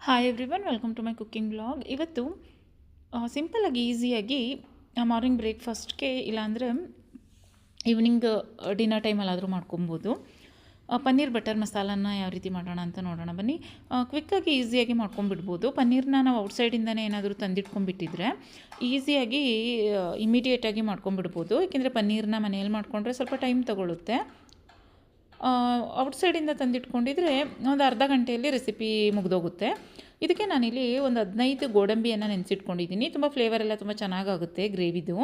Hi everyone welcome to my cooking blog ಇವತ್ತು ಸಿಂಪಲಾಗಿ ಈಸಿಯಾಗಿ ಮಾರ್ನಿಂಗ್ ಬ್ರೇಕ್ಫಾಸ್ಟ್ಗೆ ಇಲ್ಲಾಂದರೆ ಈವ್ನಿಂಗ್ ಡಿನ್ನರ್ ಟೈಮಲ್ಲಾದರೂ ಮಾಡ್ಕೊಬೋದು. ಪನ್ನೀರ್ ಬಟರ್ ಮಸಾಲನ ಯಾವ ರೀತಿ ಮಾಡೋಣ ಅಂತ ನೋಡೋಣ ಬನ್ನಿ. ಕ್ವಿಕ್ಕಾಗಿ ಈಸಿಯಾಗಿ ಮಾಡ್ಕೊಂಬಿಡ್ಬೋದು ಪನ್ನೀರ್ನ ನಾವು ಔಟ್ಸೈಡಿಂದನೇ ಏನಾದರೂ ತಂದಿಟ್ಕೊಂಡ್ಬಿಟ್ಟಿದ್ರೆ ಈಸಿಯಾಗಿ ಇಮಿಡಿಯೇಟಾಗಿ ಮಾಡ್ಕೊಂಬಿಡ್ಬೋದು ಏಕೆಂದರೆ ಪನ್ನೀರ್ನ ಮನೆಯಲ್ಲಿ ಮಾಡಿಕೊಂಡ್ರೆ ಸ್ವಲ್ಪ ಟೈಮ್ ತಗೊಳ್ಳುತ್ತೆ ಔಟ್ಸೈಡಿಂದ ತಂದಿಟ್ಕೊಂಡಿದ್ರೆ ಒಂದು ಅರ್ಧ ಗಂಟೆಯಲ್ಲಿ ರೆಸಿಪಿ ಮುಗಿದೋಗುತ್ತೆ. ಇದಕ್ಕೆ ನಾನಿಲ್ಲಿ ಒಂದು ಹದಿನೈದು ಗೋಡಂಬಿಯನ್ನು ನೆನೆಸಿಟ್ಕೊಂಡಿದ್ದೀನಿ ತುಂಬ ಫ್ಲೇವರ್ ಎಲ್ಲ ತುಂಬ ಚೆನ್ನಾಗಾಗುತ್ತೆ ಗ್ರೇವಿದು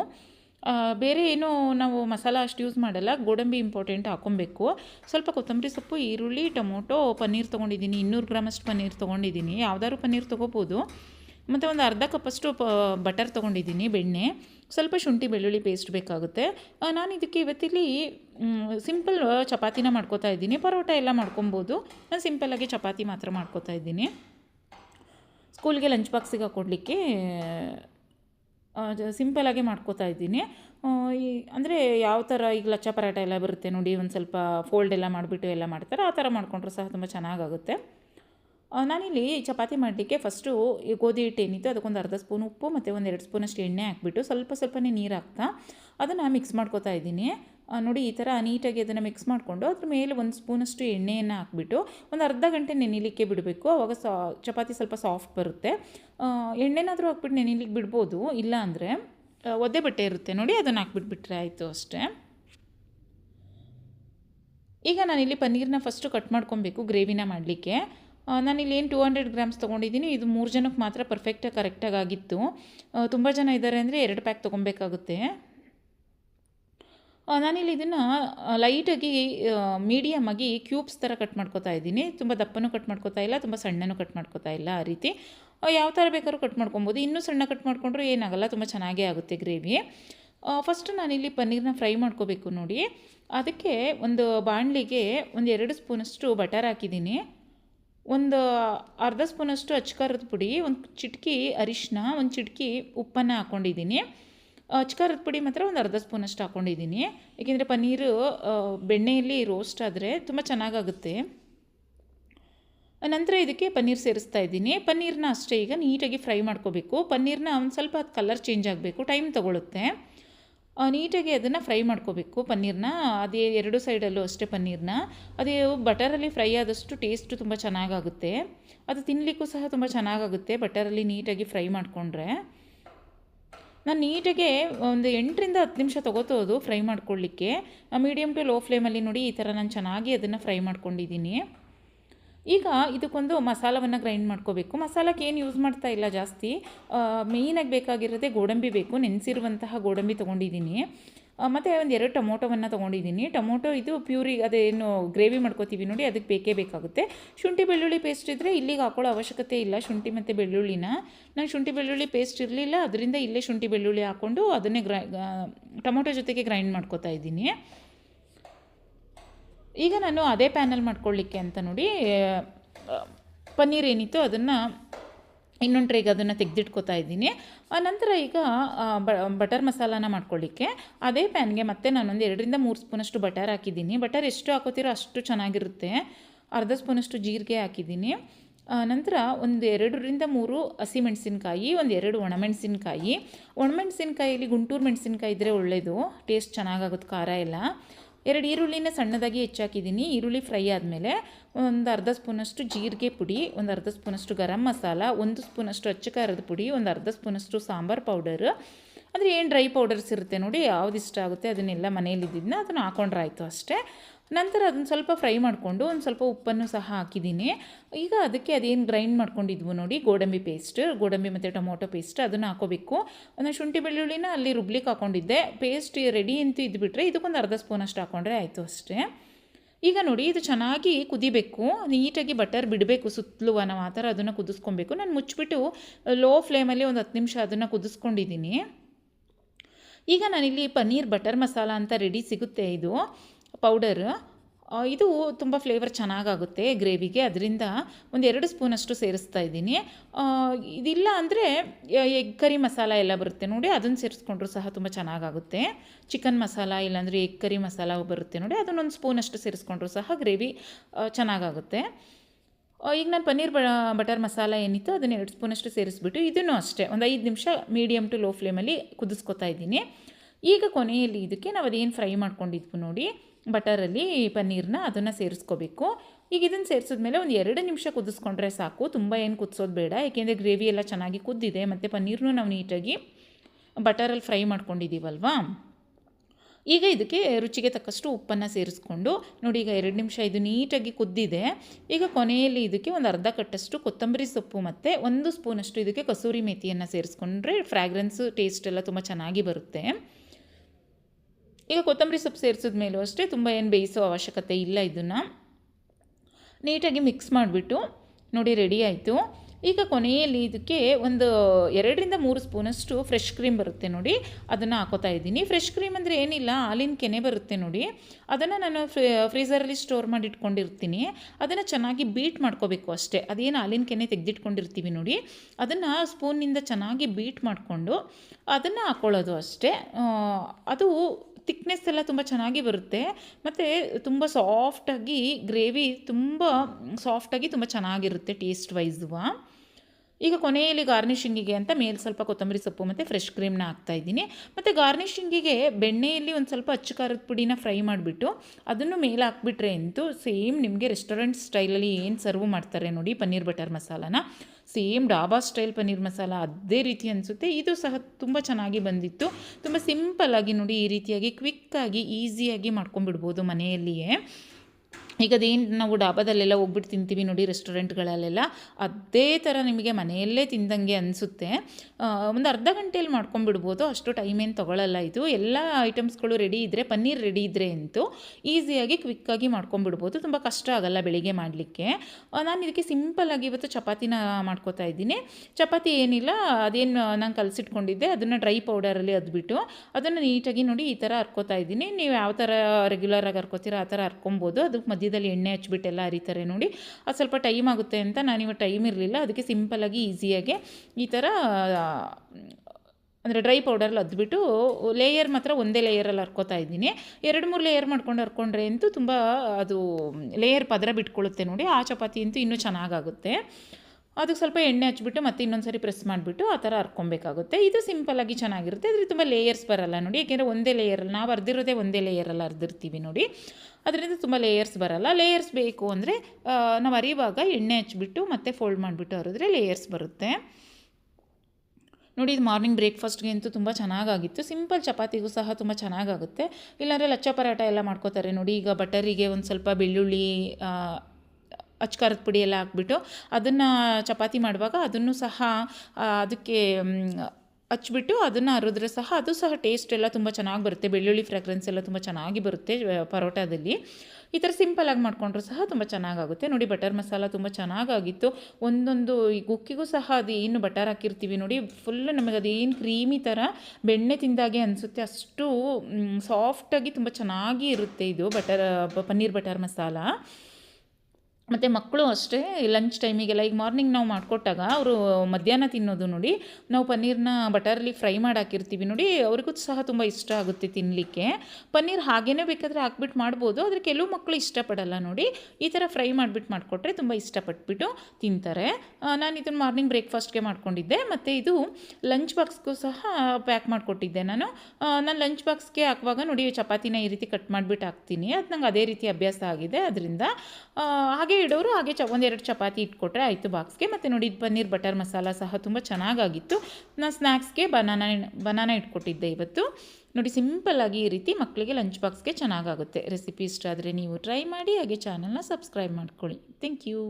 ಬೇರೆ ಏನು ನಾವು ಮಸಾಲ ಅಷ್ಟು ಯೂಸ್ ಮಾಡಲ್ಲ, ಗೋಡಂಬಿ ಇಂಪಾರ್ಟೆಂಟ್ ಹಾಕ್ಕೊಬೇಕು ಸ್ವಲ್ಪ ಕೊತ್ತಂಬರಿ ಸೊಪ್ಪು, ಈರುಳ್ಳಿ, ಟೊಮೊಟೊ, ಪನ್ನೀರ್ ತೊಗೊಂಡಿದ್ದೀನಿ ಇನ್ನೂರು ಗ್ರಾಮಷ್ಟು ಪನ್ನೀರ್ ತೊಗೊಂಡಿದ್ದೀನಿ ಯಾವ್ದಾದ್ರು ಪನ್ನೀರ್ ತೊಗೋಬೋದು. ಮತ್ತು ಒಂದು ಅರ್ಧ ಕಪ್ಪಷ್ಟು ಪ ಬಟರ್ ತೊಗೊಂಡಿದ್ದೀನಿ ಬೆಣ್ಣೆ. ಸ್ವಲ್ಪ ಶುಂಠಿ, ಬೆಳ್ಳುಳ್ಳಿ ಪೇಸ್ಟ್ ಬೇಕಾಗುತ್ತೆ. ನಾನು ಇದಕ್ಕೆ ಇವತ್ತಿಲ್ಲಿ ಸಿಂಪಲ್ ಚಪಾತಿನ ಮಾಡ್ಕೋತಾ ಇದ್ದೀನಿ. ಪರೋಟ ಎಲ್ಲ ಮಾಡ್ಕೊಬೋದು. ನಾನು ಸಿಂಪಲ್ಲಾಗಿ ಚಪಾತಿ ಮಾತ್ರ ಮಾಡ್ಕೋತಾ ಇದ್ದೀನಿ. ಸ್ಕೂಲ್ಗೆ ಲಂಚ್ ಬಾಕ್ಸಿಗೆ ಹಾಕ್ಕೊಡ್ಲಿಕ್ಕೆ ಸಿಂಪಲಾಗಿ ಮಾಡ್ಕೋತಾ ಇದ್ದೀನಿ. ಈ, ಅಂದರೆ ಯಾವ ಥರ ಈಗ ಲಚ್ಚ ಪರಾಟ ಎಲ್ಲ ಬರುತ್ತೆ ನೋಡಿ, ಒಂದು ಸ್ವಲ್ಪ ಫೋಲ್ಡ್ ಎಲ್ಲ ಮಾಡಿಬಿಟ್ಟು ಎಲ್ಲ ಮಾಡ್ತಾರೆ, ಆ ಥರ ಮಾಡಿಕೊಂಡ್ರೆ ಸಹ ತುಂಬ ಚೆನ್ನಾಗಾಗುತ್ತೆ. ನಾನಿಲ್ಲಿ ಚಪಾತಿ ಮಾಡಲಿಕ್ಕೆ ಫಸ್ಟು ಗೋಧಿ ಹಿಟ್ಟು ಏನಿತ್ತು ಅದಕ್ಕೊಂದು ಅರ್ಧ ಸ್ಪೂನ್ ಉಪ್ಪು ಮತ್ತು ಒಂದು ಎರಡು ಸ್ಪೂನಷ್ಟು ಎಣ್ಣೆ ಹಾಕ್ಬಿಟ್ಟು ಸ್ವಲ್ಪ ಸ್ವಲ್ಪನೇ ನೀರು ಹಾಕ್ತಾ ಅದನ್ನು ಮಿಕ್ಸ್ ಮಾಡ್ಕೋತಾ ಇದ್ದೀನಿ. ನೋಡಿ ಈ ಥರ ನೀಟಾಗಿ ಅದನ್ನು ಮಿಕ್ಸ್ ಮಾಡಿಕೊಂಡು ಅದ್ರ ಮೇಲೆ ಒಂದು ಸ್ಪೂನಷ್ಟು ಎಣ್ಣೆಯನ್ನು ಹಾಕ್ಬಿಟ್ಟು ಒಂದು ಅರ್ಧ ಗಂಟೆ ನೆನಿಲಿಕ್ಕೆ ಬಿಡಬೇಕು. ಆವಾಗ ಚಪಾತಿ ಸ್ವಲ್ಪ ಸಾಫ್ಟ್ ಬರುತ್ತೆ. ಎಣ್ಣೆನಾದರೂ ಹಾಕ್ಬಿಟ್ಟು ನೆನಿಲಿಕ್ಕೆ ಬಿಡ್ಬೋದು. ಇಲ್ಲ ಅಂದರೆ ಒದ್ದೆ ಬಟ್ಟೆ ಇರುತ್ತೆ ನೋಡಿ ಅದನ್ನು ಹಾಕ್ಬಿಟ್ಬಿಟ್ರೆ ಆಯಿತು ಅಷ್ಟೇ. ಈಗ ನಾನಿಲ್ಲಿ ಪನ್ನೀರನ್ನ ಫಸ್ಟು ಕಟ್ ಮಾಡ್ಕೊಬೇಕು ಗ್ರೇವಿನ ಮಾಡಲಿಕ್ಕೆ. ನಾನಿಲ್ಲಿ ಏನು ಟೂ ಹಂಡ್ರೆಡ್ ಗ್ರಾಮ್ಸ್ ತೊಗೊಂಡಿದ್ದೀನಿ. ಇದು ಮೂರು ಜನಕ್ಕೆ ಮಾತ್ರ ಪರ್ಫೆಕ್ಟಾಗಿ ಕರೆಕ್ಟಾಗಿ ಆಗಿತ್ತು. ತುಂಬ ಜನ ಇದ್ದಾರೆ ಅಂದರೆ ಎರಡು ಪ್ಯಾಕ್ ತೊಗೊಬೇಕಾಗುತ್ತೆ. ನಾನಿಲ್ಲಿ ಇದನ್ನು ಲೈಟಾಗಿ ಮೀಡಿಯಮ್ ಆಗಿ ಕ್ಯೂಬ್ಸ್ ಥರ ಕಟ್ ಮಾಡ್ಕೋತಾ ಇದ್ದೀನಿ. ತುಂಬ ದಪ್ಪನೂ ಕಟ್ ಮಾಡ್ಕೋತಾ ಇಲ್ಲ, ತುಂಬ ಸಣ್ಣನೂ ಕಟ್ ಮಾಡ್ಕೊತಾ ಇಲ್ಲ ಆ ರೀತಿ. ಯಾವ ಥರ ಬೇಕಾದ್ರೂ ಕಟ್ ಮಾಡ್ಕೊಬೋದು. ಇನ್ನೂ ಸಣ್ಣ ಕಟ್ ಮಾಡಿಕೊಂಡ್ರೂ ಏನಾಗಲ್ಲ, ತುಂಬ ಚೆನ್ನಾಗೇ ಆಗುತ್ತೆ ಗ್ರೇವಿ ಫಸ್ಟು ನಾನಿಲ್ಲಿ ಪನ್ನೀರ್ನ ಫ್ರೈ ಮಾಡ್ಕೋಬೇಕು ನೋಡಿ. ಅದಕ್ಕೆ ಒಂದು ಬಾಣಲಿಗೆ ಒಂದು ಎರಡು ಸ್ಪೂನಷ್ಟು ಬಟರ್ ಹಾಕಿದ್ದೀನಿ. ಒಂದು ಅರ್ಧ ಸ್ಪೂನಷ್ಟು ಅಚ್ಕಾರದ ಪುಡಿ, ಒಂದು ಚಿಟಕಿ ಅರಿಶಿನ ಒಂದು ಚಿಟಕಿ ಉಪ್ಪನ್ನು ಹಾಕ್ಕೊಂಡಿದ್ದೀನಿ ಅಚ್ಕಾರದ ಪುಡಿ ಮಾತ್ರ ಒಂದು ಅರ್ಧ ಸ್ಪೂನಷ್ಟು ಹಾಕ್ಕೊಂಡಿದ್ದೀನಿ ಏಕೆಂದರೆ ಪನ್ನೀರು ಬೆಣ್ಣೆಯಲ್ಲಿ ರೋಸ್ಟ್ ಆದರೆ ತುಂಬ ಚೆನ್ನಾಗಾಗುತ್ತೆ. ನಂತರ ಇದಕ್ಕೆ ಪನ್ನೀರ್ ಸೇರಿಸ್ತಾ ಇದ್ದೀನಿ. ಪನ್ನೀರ್ನ ಅಷ್ಟೇ ಈಗ ನೀಟಾಗಿ ಫ್ರೈ ಮಾಡ್ಕೋಬೇಕು. ಪನ್ನೀರ್ನ ಒಂದು ಸ್ವಲ್ಪ ಕಲರ್ ಚೇಂಜ್ ಆಗಬೇಕು. ಟೈಮ್ ತೊಗೊಳುತ್ತೆ. ನೀಟಾಗಿ ಅದನ್ನು ಫ್ರೈ ಮಾಡ್ಕೋಬೇಕು ಪನ್ನೀರ್ನ. ಅದೇ ಎರಡು ಸೈಡಲ್ಲೂ ಅಷ್ಟೇ ಪನ್ನೀರ್ನ. ಅದೇ ಬಟರಲ್ಲಿ ಫ್ರೈ ಆದಷ್ಟು ಟೇಸ್ಟು ತುಂಬ ಚೆನ್ನಾಗಾಗುತ್ತೆ. ಅದು ತಿನ್ನಲಿಕ್ಕೂ ಸಹ ತುಂಬ ಚೆನ್ನಾಗಾಗುತ್ತೆ ಬಟರಲ್ಲಿ ನೀಟಾಗಿ ಫ್ರೈ ಮಾಡಿಕೊಂಡ್ರೆ. ನಾನು ನೀಟಾಗೆ ಒಂದು ಎಂಟರಿಂದ ಹತ್ತು ನಿಮಿಷ ತೊಗೋತೋದು ಫ್ರೈ ಮಾಡ್ಕೊಳ್ಳಿಕ್ಕೆ ಮೀಡಿಯಮ್ ಟು ಲೋ ಫ್ಲೇಮಲ್ಲಿ ನೋಡಿ ಈ ಥರ ನಾನು ಚೆನ್ನಾಗಿ ಅದನ್ನು ಫ್ರೈ ಮಾಡ್ಕೊಂಡಿದ್ದೀನಿ. ಈಗ ಇದಕ್ಕೊಂದು ಮಸಾಲವನ್ನು ಗ್ರೈಂಡ್ ಮಾಡ್ಕೋಬೇಕು. ಮಸಾಲಕ್ಕೆ ಏನು ಯೂಸ್ ಮಾಡ್ತಾ ಇಲ್ಲ ಜಾಸ್ತಿ. ಮೇಯ್ನಾಗಿ ಬೇಕಾಗಿರೋದೇ ಗೋಡಂಬಿ ಬೇಕು. ನೆನೆಸಿರುವಂತಹ ಗೋಡಂಬಿ ತೊಗೊಂಡಿದ್ದೀನಿ. ಮತ್ತು ಒಂದು ಎರಡು ಟೊಮೊಟೊವನ್ನು ತೊಗೊಂಡಿದ್ದೀನಿ. ಟೊಮೊಟೊ ಇದು ಪ್ಯೂರಿ ಅದೇನು ಗ್ರೇವಿ ಮಾಡ್ಕೋತೀವಿ ನೋಡಿ, ಅದಕ್ಕೆ ಬೇಕೇ ಬೇಕಾಗುತ್ತೆ. ಶುಂಠಿ ಬೆಳ್ಳುಳ್ಳಿ ಪೇಸ್ಟ್ ಇದ್ದರೆ ಇಲ್ಲಿಗೆ ಹಾಕೊಳ್ಳೋ ಅವಶ್ಯಕತೆ ಇಲ್ಲ. ಶುಂಠಿ ಮತ್ತು ಬೆಳ್ಳುಳ್ಳಿನ. ನಾನು ಶುಂಠಿ ಬೆಳ್ಳುಳ್ಳಿ ಪೇಸ್ಟ್ ಇರಲಿಲ್ಲ. ಅದರಿಂದ ಇಲ್ಲೇ ಶುಂಠಿ ಬೆಳ್ಳುಳ್ಳಿ ಹಾಕ್ಕೊಂಡು ಅದನ್ನೇ ಗ್ರೈ ಟೊಮೊಟೊ ಜೊತೆಗೆ ಗ್ರೈಂಡ್ ಮಾಡ್ಕೋತಾ ಇದ್ದೀನಿ. ಈಗ ನಾನು ಅದೇ ಪ್ಯಾನಲ್ ಮಾಡ್ಕೊಳ್ಳಿಕ್ಕೆ ಅಂತ ನೋಡಿ ಪನ್ನೀರ್ ಏನಿತ್ತು ಅದನ್ನು ಇನ್ನೊಂದು ಟ್ರೇಗೆ ಅದನ್ನು ತೆಗೆದಿಟ್ಕೋತಾ ಇದ್ದೀನಿ. ನಂತರ ಈಗ ಬಟರ್ ಮಸಾಲಾನ ಮಾಡ್ಕೊಳ್ಳಿಕ್ಕೆ. ಅದೇ ಪ್ಯಾನ್ಗೆ ಮತ್ತೆ ನಾನೊಂದು ಎರಡರಿಂದ ಮೂರು ಸ್ಪೂನಷ್ಟು ಬಟರ್ ಹಾಕಿದ್ದೀನಿ. ಬಟರ್ ಎಷ್ಟು ಹಾಕೋತೀರೋ ಅಷ್ಟು ಚೆನ್ನಾಗಿರುತ್ತೆ. ಅರ್ಧ ಸ್ಪೂನಷ್ಟು ಜೀರಿಗೆ ಹಾಕಿದ್ದೀನಿ. ನಂತರ ಒಂದು ಎರಡರಿಂದ ಮೂರು ಹಸಿಮೆಣಸಿನ್ಕಾಯಿ ಒಂದು ಎರಡು ಒಣಮೆಣಸಿನ್ಕಾಯಿ. ಒಣಮೆಣಸಿನ್ಕಾಯಲ್ಲಿ ಗುಂಟೂರು ಮೆಣಸಿನ್ಕಾಯಿ ಇದ್ದರೆ ಒಳ್ಳೆಯದು ಟೇಸ್ಟ್ ಚೆನ್ನಾಗಾಗುತ್ತೆ ಖಾರ ಎಲ್ಲ. ಎರಡು ಈರುಳ್ಳಿನ ಸಣ್ಣದಾಗಿ ಹೆಚ್ಚಾಕಿದ್ದೀನಿ. ಈರುಳ್ಳಿ ಫ್ರೈ ಆದಮೇಲೆ ಒಂದು ಅರ್ಧ ಸ್ಪೂನಷ್ಟು ಜೀರಿಗೆ ಪುಡಿ, ಒಂದು ಅರ್ಧ ಸ್ಪೂನಷ್ಟು ಗರಂ ಮಸಾಲ, ಒಂದು ಸ್ಪೂನಷ್ಟು ಅಚ್ಚ ಖಾರದ ಪುಡಿ, ಒಂದು ಅರ್ಧ ಸ್ಪೂನಷ್ಟು ಸಾಂಬಾರು ಪೌಡರ್ ಅಂದರೆ ಏನು ಡ್ರೈ ಪೌಡರ್ಸ್ ಇರುತ್ತೆ ನೋಡಿ, ಯಾವ್ದು ಇಷ್ಟ ಆಗುತ್ತೆ ಅದನ್ನೆಲ್ಲ ಮನೆಯಲ್ಲಿದ್ದನ್ನ ಅದನ್ನು ಹಾಕೊಂಡ್ರೆ ಆಯಿತು ಅಷ್ಟೇ. ನಂತರ ಅದನ್ನು ಸ್ವಲ್ಪ ಫ್ರೈ ಮಾಡಿಕೊಂಡು ಒಂದು ಸ್ವಲ್ಪ ಉಪ್ಪನ್ನು ಸಹ ಹಾಕಿದ್ದೀನಿ. ಈಗ ಅದಕ್ಕೆ ಅದೇನು ಗ್ರೈಂಡ್ ಮಾಡ್ಕೊಂಡಿದ್ವು ನೋಡಿ, ಗೋಡಂಬಿ ಪೇಸ್ಟ್ ಗೋಡಂಬಿ ಮತ್ತು ಟೊಮೊಟೊ ಪೇಸ್ಟ್ ಅದನ್ನು ಹಾಕೋಬೇಕು. ಒಂದು ಶುಂಠಿ ಬೆಳ್ಳುಳ್ಳಿನ ಅಲ್ಲಿ ರುಬ್ಲಿಕ್ಕೆ ಹಾಕೊಂಡಿದ್ದೆ. ಪೇಸ್ಟ್ ರೆಡಿ ಅಂತೂ ಇದ್ಬಿಟ್ರೆ ಇದಕ್ಕೊಂದು ಅರ್ಧ ಸ್ಪೂನಷ್ಟು ಹಾಕೊಂಡ್ರೆ ಆಯಿತು ಅಷ್ಟೇ. ಈಗ ನೋಡಿ, ಇದು ಚೆನ್ನಾಗಿ ಕುದಿಬೇಕು. ನೀಟಾಗಿ ಬಟರ್ ಬಿಡಬೇಕು, ಸುತ್ತಲೂ ನಾವು ಆ ಥರ ಅದನ್ನು ಕುದಿಸ್ಕೊಬೇಕು. ನಾನು ಮುಚ್ಚಿಬಿಟ್ಟು ಲೋ ಫ್ಲೇಮಲ್ಲಿ ಒಂದು ಹತ್ತು ನಿಮಿಷ ಅದನ್ನು ಕುದಿಸ್ಕೊಂಡಿದ್ದೀನಿ. ಈಗ ನಾನಿಲ್ಲಿ ಪನ್ನೀರ್ ಬಟರ್ ಮಸಾಲ ಅಂತ ರೆಡಿ ಸಿಗುತ್ತೆ ಇದು ಪೌಡರ್ ಇದು ತುಂಬ ಫ್ಲೇವರ್ ಚೆನ್ನಾಗಾಗುತ್ತೆ ಗ್ರೇವಿಗೆ ಅದರಿಂದ ಒಂದು ಎರಡು ಸ್ಪೂನಷ್ಟು ಸೇರಿಸ್ತಾ ಇದ್ದೀನಿ. ಇದಿಲ್ಲ ಅಂದರೆ ಎಗ್ ಕರಿ ಮಸಾಲ ಎಲ್ಲ ಬರುತ್ತೆ ನೋಡಿ, ಅದನ್ನು ಸೇರಿಸ್ಕೊಂಡ್ರು ಸಹ ತುಂಬ ಚೆನ್ನಾಗಾಗುತ್ತೆ. ಚಿಕನ್ ಮಸಾಲ ಇಲ್ಲಾಂದರೆ ಎಗ್ ಕರಿ ಮಸಾಲ ಬರುತ್ತೆ ನೋಡಿ, ಅದನ್ನೊಂದು ಸ್ಪೂನಷ್ಟು ಸೇರಿಸ್ಕೊಂಡ್ರೂ ಸಹ ಗ್ರೇವಿ ಚೆನ್ನಾಗಾಗುತ್ತೆ. ಈಗ ನಾನು ಪನ್ನೀರ್ ಬಟರ್ ಮಸಾಲ ಏನಿತ್ತು ಅದನ್ನು ಎರಡು ಸ್ಪೂನಷ್ಟು ಸೇರಿಸ್ಬಿಟ್ಟು ಇದನ್ನು ಅಷ್ಟೇ, ಒಂದು ಐದು ನಿಮಿಷ ಮೀಡಿಯಮ್ ಟು ಲೋ ಫ್ಲೇಮಲ್ಲಿ ಕುದಿಸ್ಕೊತಾ ಇದ್ದೀನಿ. ಈಗ ಕೊನೆಯಲ್ಲಿ ಇದಕ್ಕೆ ನಾವು ಅದೇನು ಫ್ರೈ ಮಾಡ್ಕೊಂಡಿದ್ವು ನೋಡಿ ಬಟರಲ್ಲಿ ಪನ್ನೀರ್ನ ಅದನ್ನು ಸೇರಿಸ್ಕೋಬೇಕು. ಈಗ ಇದನ್ನು ಸೇರಿಸಿದ್ಮೇಲೆ ಒಂದು ಎರಡು ನಿಮಿಷ ಕುದಿಸ್ಕೊಂಡ್ರೆ ಸಾಕು, ತುಂಬ ಏನು ಕುದಿಸೋದು ಬೇಡ ಏಕೆಂದರೆ ಗ್ರೇವಿ ಎಲ್ಲ ಚೆನ್ನಾಗಿ ಕುದ್ದಿದೆ, ಮತ್ತು ಪನ್ನೀರ್ನೂ ನಾವು ನೀಟಾಗಿ ಬಟರಲ್ಲಿ ಫ್ರೈ ಮಾಡ್ಕೊಂಡಿದ್ದೀವಲ್ವಾ ಈಗ ಇದಕ್ಕೆ ರುಚಿಗೆ ತಕ್ಕಷ್ಟು ಉಪ್ಪನ್ನು ಸೇರಿಸ್ಕೊಂಡು ನೋಡಿ, ಈಗ ಎರಡು ನಿಮಿಷ ಇದು ನೀಟಾಗಿ ಕುದ್ದಿದೆ. ಈಗ ಕೊನೆಯಲ್ಲಿ ಇದಕ್ಕೆ ಒಂದು ಅರ್ಧ ಕಟ್ಟಷ್ಟು ಕೊತ್ತಂಬರಿ ಸೊಪ್ಪು ಮತ್ತು ಒಂದು ಸ್ಪೂನಷ್ಟು ಇದಕ್ಕೆ ಕಸೂರಿ ಮೇಥಿಯನ್ನು ಸೇರಿಸ್ಕೊಂಡ್ರೆ ಫ್ರ್ಯಾಗ್ರೆನ್ಸು ಟೇಸ್ಟ್ ಎಲ್ಲ ತುಂಬ ಚೆನ್ನಾಗಿ ಬರುತ್ತೆ. ಈಗ ಕೊತ್ತಂಬರಿ ಸೊಪ್ಪು ಸೇರಿಸಿದ ಮೇಲೂ ಅಷ್ಟೇ ತುಂಬ ಏನು ಬೇಯಿಸೋ ಅವಶ್ಯಕತೆ ಇಲ್ಲ ಇದನ್ನು. ನೀಟಾಗಿ ಮಿಕ್ಸ್ ಮಾಡಿಬಿಟ್ಟು ನೋಡಿ ರೆಡಿ ಆಯಿತು. ಈಗ ಕೊನೆಯಲ್ಲಿ ಇದಕ್ಕೆ ಒಂದು ಎರಡರಿಂದ ಮೂರು ಸ್ಪೂನಷ್ಟು ಫ್ರೆಶ್ ಕ್ರೀಮ್ ಬರುತ್ತೆ ನೋಡಿ. ಅದನ್ನು ಹಾಕೋತಾ ಇದ್ದೀನಿ. ಫ್ರೆಶ್ ಕ್ರೀಮ್ ಅಂದರೆ ಏನಿಲ್ಲ, ಹಾಲಿನ ಕೆನೆ ಬರುತ್ತೆ ನೋಡಿ. ಅದನ್ನು ನಾನು ಫ್ರೀಸರಲ್ಲಿ ಸ್ಟೋರ್ ಮಾಡಿ ಇಟ್ಕೊಂಡಿರ್ತೀನಿ ಅದನ್ನು ಚೆನ್ನಾಗಿ ಬೀಟ್ ಮಾಡ್ಕೋಬೇಕು ಅಷ್ಟೇ. ಅದೇನು ಹಾಲಿನ ಕೆನೆ ತೆಗೆದಿಟ್ಕೊಂಡಿರ್ತೀವಿ ನೋಡಿ. ಅದನ್ನು ಸ್ಪೂನಿಂದ ಚೆನ್ನಾಗಿ ಬೀಟ್ ಮಾಡಿಕೊಂಡು ಅದನ್ನು ಹಾಕ್ಕೊಳ್ಳೋದು ಅಷ್ಟೇ. ಅದು ತಿಕ್ನೆಸ್ ಎಲ್ಲ ತುಂಬ ಚೆನ್ನಾಗಿ ಬರುತ್ತೆ. ಮತ್ತು ತುಂಬ ಸಾಫ್ಟಾಗಿ ಗ್ರೇವಿ ತುಂಬ ಸಾಫ್ಟಾಗಿ ತುಂಬ ಚೆನ್ನಾಗಿರುತ್ತೆ ಟೇಸ್ಟ್ ವೈಸುವ ಈಗ ಕೊನೆಯಲ್ಲಿ ಗಾರ್ನಿಷಿಂಗಿಗೆ ಅಂತ ಮೇಲೆ ಸ್ವಲ್ಪ ಕೊತ್ತಂಬರಿ ಸೊಪ್ಪು ಮತ್ತು ಫ್ರೆಶ್ ಕ್ರೀಮ್ನ ಹಾಕ್ತಾಯಿದ್ದೀನಿ ಮತ್ತು ಗಾರ್ನಿಷಿಂಗಿಗೆ ಬೆಣ್ಣೆಯಲ್ಲಿ ಒಂದು ಸ್ವಲ್ಪ ಅಚ್ಚು ಖಾರದ ಪುಡಿನ ಫ್ರೈ ಮಾಡಿಬಿಟ್ಟು ಅದನ್ನು ಮೇಲೆ ಹಾಕ್ಬಿಟ್ರೆ ಅಂತೂ ಸೇಮ್ ನಿಮಗೆ ರೆಸ್ಟೋರೆಂಟ್ ಸ್ಟೈಲಲ್ಲಿ ಏನು ಸರ್ವ್ ಮಾಡ್ತಾರೆ ನೋಡಿ ಪನ್ನೀರ್ ಬಟರ್ ಮಸಾಲಾನ. ಸೇಮ್ ಡಾಬಾ ಸ್ಟೈಲ್ ಪನ್ನೀರ್ ಮಸಾಲ ಅದೇ ರೀತಿ ಅನಿಸುತ್ತೆ. ಇದು ಸಹ ತುಂಬ ಚೆನ್ನಾಗಿ ಬಂದಿತ್ತು. ತುಂಬ ಸಿಂಪಲ್ಲಾಗಿ ನೋಡಿ ಈ ರೀತಿಯಾಗಿ ಕ್ವಿಕ್ಕಾಗಿ ಈಸಿಯಾಗಿ ಮಾಡ್ಕೊಂಡ್ಬಿಡ್ಬೋದು ಮನೆಯಲ್ಲಿಯೇ. ಈಗ ಅದೇನು ನಾವು ಡಾಬಾದಲ್ಲೆಲ್ಲ ಹೋಗ್ಬಿಟ್ಟು ತಿಂತೀವಿ ನೋಡಿ ರೆಸ್ಟೋರೆಂಟ್ಗಳಲ್ಲೆಲ್ಲ. ಅದೇ ಥರ ನಿಮಗೆ ಮನೆಯಲ್ಲೇ ತಿಂದಂಗೆ ಅನಿಸುತ್ತೆ. ಒಂದು ಅರ್ಧ ಗಂಟೆಯಲ್ಲಿ ಮಾಡ್ಕೊಂಡ್ಬಿಡ್ಬೋದು ಅಷ್ಟು ಟೈಮ್ ಏನು ತೊಗೊಳ್ಳಲ್ಲ ಇದು. ಎಲ್ಲ ಐಟಮ್ಸ್ಗಳು ರೆಡಿ ಇದ್ದರೆ ಪನ್ನೀರ್ ರೆಡಿ ಇದ್ದರೆ ಅಂತೂ ಈಸಿಯಾಗಿ ಕ್ವಿಕ್ಕಾಗಿ ಮಾಡ್ಕೊಂಬಿಡ್ಬೋದು. ತುಂಬ ಕಷ್ಟ ಆಗಲ್ಲ ಬೆಳಿಗ್ಗೆ ಮಾಡಲಿಕ್ಕೆ. ನಾನು ಇದಕ್ಕೆ ಸಿಂಪಲ್ಲಾಗಿ ಇವತ್ತು ಚಪಾತಿನ ಮಾಡ್ಕೋತಾ ಇದ್ದೀನಿ. ಚಪಾತಿ ಏನಿಲ್ಲ, ಅದೇನು ನಾನು ಕಲಸಿಟ್ಕೊಂಡಿದ್ದೆ, ಅದನ್ನು ಡ್ರೈ ಪೌಡರಲ್ಲಿ ಅದ್ಬಿಟ್ಟು ಅದನ್ನು ನೀಟಾಗಿ ನೋಡಿ ಈ ಥರ ಹರ್ಕೋತಾ ಇದ್ದೀನಿ. ನೀವು ಯಾವ ಥರ ರೆಗ್ಯುಲರಾಗಿ ಹರ್ಕೋತೀರ ಆ ಥರ ಹರ್ಕೊಬೋದು ಅದಕ್ಕೆ ಮಧ್ಯದಲ್ಲಿ ಎಣ್ಣೆ ಹಚ್ಬಿಟ್ಟೆಲ್ಲ ಅರಿತಾರೆ ನೋಡಿ. ಅದು ಸ್ವಲ್ಪ ಟೈಮ್ ಆಗುತ್ತೆ ಅಂತ ನಾನಿವ ಟೈಮ್ ಇರಲಿಲ್ಲ. ಅದಕ್ಕೆ ಸಿಂಪಲಾಗಿ ಈಸಿಯಾಗಿ ಈ ಥರ ಅಂದರೆ ಡ್ರೈ ಪೌಡರಲ್ಲಿ ಅದ್ಬಿಟ್ಟು ಲೇಯರ್ ಮಾತ್ರ ಒಂದೇ ಲೇಯರಲ್ಲಿ ಹರ್ಕೋತಾ ಇದ್ದೀನಿ. ಎರಡು ಮೂರು ಲೇಯರ್ ಮಾಡ್ಕೊಂಡು ಹರ್ಕೊಂಡ್ರೆ ಅಂತೂ ತುಂಬ ಅದು ಲೇಯರ್ ಪದರ ಬಿಟ್ಕೊಳ್ಳುತ್ತೆ ನೋಡಿ. ಆ ಚಪಾತಿ ಅಂತೂ ಇನ್ನೂ ಚೆನ್ನಾಗಾಗುತ್ತೆ. ಅದಕ್ಕೆ ಸ್ವಲ್ಪ ಎಣ್ಣೆ ಹಚ್ಬಿಟ್ಟು ಮತ್ತೆ ಇನ್ನೊಂದು ಸರಿ ಪ್ರೆಸ್ ಮಾಡಿಬಿಟ್ಟು ಆ ಥರ ಹರ್ಕೊಬೇಕಾಗುತ್ತೆ ಇದು ಸಿಂಪಲ್ಲಾಗಿ ಚೆನ್ನಾಗಿರುತ್ತೆ. ಅದ್ರಲ್ಲಿ ತುಂಬ ಲೇಯರ್ಸ್ ಬರಲ್ಲ ನೋಡಿ. ಏಕೆಂದರೆ ಒಂದೇ ಲೇಯರಲ್ಲಿ ನಾವು ಅರ್ದಿರೋದೇ ಒಂದೇ ಲೇಯರಲ್ಲಿ ಅರ್ದಿರ್ತೀವಿ ನೋಡಿ. ಅದರಿಂದ ತುಂಬ ಲೇಯರ್ಸ್ ಬರಲ್ಲ. ಲೇಯರ್ಸ್ ಬೇಕು ಅಂದರೆ ನಾವು ಅರಿಯುವಾಗ ಎಣ್ಣೆ ಹಚ್ಬಿಟ್ಟು ಮತ್ತೆ ಫೋಲ್ಡ್ ಮಾಡಿಬಿಟ್ಟು ಅರಿದ್ರೆ ಲೇಯರ್ಸ್ ಬರುತ್ತೆ. ನೋಡಿ, ಇದು ಮಾರ್ನಿಂಗ್ ಬ್ರೇಕ್ಫಾಸ್ಟ್ಗೆ ಅಂತೂ ತುಂಬ ಚೆನ್ನಾಗಾಗಿತ್ತು. ಸಿಂಪಲ್ ಚಪಾತಿಗೂ ಸಹ ತುಂಬ ಚೆನ್ನಾಗಾಗುತ್ತೆ. ಇಲ್ಲಾಂದರೆ ಲಚ್ಚ ಪರಾಟ ಎಲ್ಲ ಮಾಡ್ಕೋತಾರೆ ನೋಡಿ. ಈಗ ಬಟರಿಗೆ ಒಂದು ಸ್ವಲ್ಪ ಬೆಳ್ಳುಳ್ಳಿ ಅಚ್ಕಾರದ ಪುಡಿ ಎಲ್ಲ ಹಾಕ್ಬಿಟ್ಟು ಅದನ್ನು ಚಪಾತಿ ಮಾಡುವಾಗ ಅದನ್ನು ಸಹ ಅದಕ್ಕೆ ಹಚ್ಬಿಟ್ಟು ಅದನ್ನು ಅರಿದ್ರೆ ಸಹ ಅದು ಸಹ ಟೇಸ್ಟ್ ಎಲ್ಲ ತುಂಬ ಚೆನ್ನಾಗಿ ಬರುತ್ತೆ. ಬೆಳ್ಳುಳ್ಳಿ ಫ್ರಾಗ್ರೆನ್ಸ್ ಎಲ್ಲ ತುಂಬ ಚೆನ್ನಾಗಿ ಬರುತ್ತೆ ಪರೋಟಾದಲ್ಲಿ. ಈ ಥರ ಸಿಂಪಲಾಗಿ ಮಾಡಿಕೊಂಡ್ರು ಸಹ ತುಂಬ ಚೆನ್ನಾಗಾಗುತ್ತೆ. ನೋಡಿ ಬಟರ್ ಮಸಾಲ ತುಂಬ ಚೆನ್ನಾಗಾಗಿತ್ತು. ಒಂದೊಂದು ಈ ಗುಕ್ಕಿಗೂ ಸಹ ಅದು ಏನು ಬಟರ್ ಹಾಕಿರ್ತೀವಿ ನೋಡಿ ಫುಲ್ ನಮಗೆ ಅದೇನು ಕ್ರೀಮಿ ಥರ ಬೆಣ್ಣೆ ತಿಂದಾಗೆ ಅನಿಸುತ್ತೆ. ಅಷ್ಟು ಸಾಫ್ಟಾಗಿ ತುಂಬ ಚೆನ್ನಾಗಿ ಇರುತ್ತೆ ಇದು ಬಟರ್ ಪನ್ನೀರ್ ಬಟರ್ ಮಸಾಲ ಮತ್ತು ಮಕ್ಕಳು ಅಷ್ಟೇ ಲಂಚ್ ಟೈಮಿಗೆಲ್ಲ ಈಗ ಮಾರ್ನಿಂಗ್ ನಾವು ಮಾಡಿಕೊಟ್ಟಾಗ ಅವರು ಮಧ್ಯಾಹ್ನ ತಿನ್ನೋದು ನೋಡಿ ನಾವು ಪನ್ನೀರ್ನ ಬಟರಲ್ಲಿ ಫ್ರೈ ಮಾಡಿ ಹಾಕಿರ್ತೀವಿ ನೋಡಿ ಅವ್ರಿಗೂ ಸಹ ತುಂಬ ಇಷ್ಟ ಆಗುತ್ತೆ ತಿನ್ನಲಿಕ್ಕೆ ಪನ್ನೀರ್ ಹಾಗೇ ಬೇಕಾದರೆ ಹಾಕ್ಬಿಟ್ಟು ಮಾಡ್ಬೋದು ಆದರೆ ಕೆಲವು ಮಕ್ಕಳು ಇಷ್ಟಪಡಲ್ಲ ನೋಡಿ ಈ ಥರ ಫ್ರೈ ಮಾಡಿಬಿಟ್ಟು ಮಾಡಿಕೊಟ್ರೆ ತುಂಬ ಇಷ್ಟಪಟ್ಬಿಟ್ಟು ತಿಂತಾರೆ. ನಾನು ಇದನ್ನು ಮಾರ್ನಿಂಗ್ ಬ್ರೇಕ್ಫಾಸ್ಟ್ಗೆ ಮಾಡ್ಕೊಂಡಿದ್ದೆ ಮತ್ತು ಇದು ಲಂಚ್ ಬಾಕ್ಸ್ಗೂ ಸಹ ಪ್ಯಾಕ್ ಮಾಡಿಕೊಟ್ಟಿದ್ದೆ ನಾನು. ನಾನು ಲಂಚ್ ಬಾಕ್ಸ್ಗೆ ಹಾಕುವಾಗ ನೋಡಿ ಚಪಾತಿನ ಈ ರೀತಿ ಕಟ್ ಮಾಡಿಬಿಟ್ಟು ಹಾಕ್ತೀನಿ ಅದು ನಂಗೆ ಅದೇ ರೀತಿ ಅಭ್ಯಾಸ ಆಗಿದೆ. ಅದರಿಂದ ಆ, ಹಾಗೆ ಇಡೋರು, ಹಾಗೆ ಚ ಒಂದೆರಡು ಚಪಾತಿ ಇಟ್ಕೊಟ್ರೆ ಆಯಿತು ಬಾಕ್ಸ್ಗೆ. ಮತ್ತು ನೋಡಿ, ಇದು ಪನ್ನೀರ್ ಬಟರ್ ಮಸಾಲ ಸಹ ತುಂಬ ಚೆನ್ನಾಗಾಗಿತ್ತು. ನಾನು ಸ್ನ್ಯಾಕ್ಸ್ಗೆ ಬನಾನ ಬನಾನ ಇಟ್ಕೊಟ್ಟಿದ್ದೆ ಇವತ್ತು. ನೋಡಿ ಸಿಂಪಲ್ಲಾಗಿ ಈ ರೀತಿ ಮಕ್ಕಳಿಗೆ ಲಂಚ್ ಬಾಕ್ಸ್ಗೆ ಚೆನ್ನಾಗಾಗುತ್ತೆ. ರೆಸಿಪಿ ಇಷ್ಟ ಆದರೆ ನೀವು ಟ್ರೈ ಮಾಡಿ, ಹಾಗೆ ಚಾನಲ್ನ ಸಬ್ಸ್ಕ್ರೈಬ್ ಮಾಡ್ಕೊಳ್ಳಿ. Thank you.